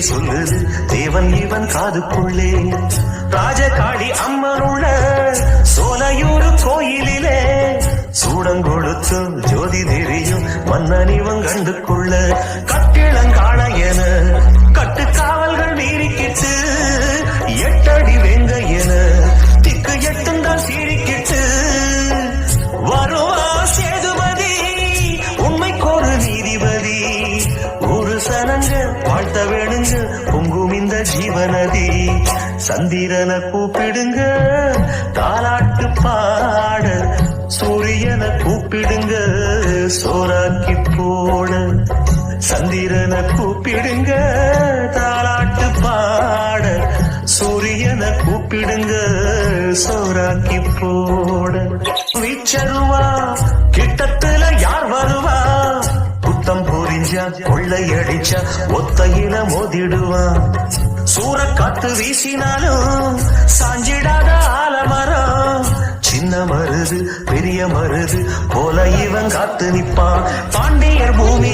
சொல்லுது செய்தி தேவன் இவன் காதுக்குள்ளே. ராஜகாளி அம்மனுள்ள சோலையூர் கோயிலிலே சூடங்கொடுத்து ஜோதி தெரியும் மன்னன் இவன் கண்டுக்குள்ள. கட்டிளங்காண என சனங்க வாழ்த்த வேணுங்க பொங்கும் இந்த ஜீவநதி. சந்திரனை கூப்பிடுங்க தாலாட்டு பாட சூரியனை கூப்பிடுங்க சோறாக்கி போட. சந்திரனை கூப்பிடுங்க தாலாட்டு பாட சூரியனை கூப்பிடுங்க சோறாக்கி போட. விச்சருவா புத்தம் புரிஞ்சா கொள்ளையடிச்சா ஒத்தையில மோதிடுவான். சூற காத்து வீசினாலும் சாஞ்சிடாத ஆலமரம். சின்ன மருது பெரிய மருது போல இவன் காத்து நிப்பான் பாண்டியர் பூமி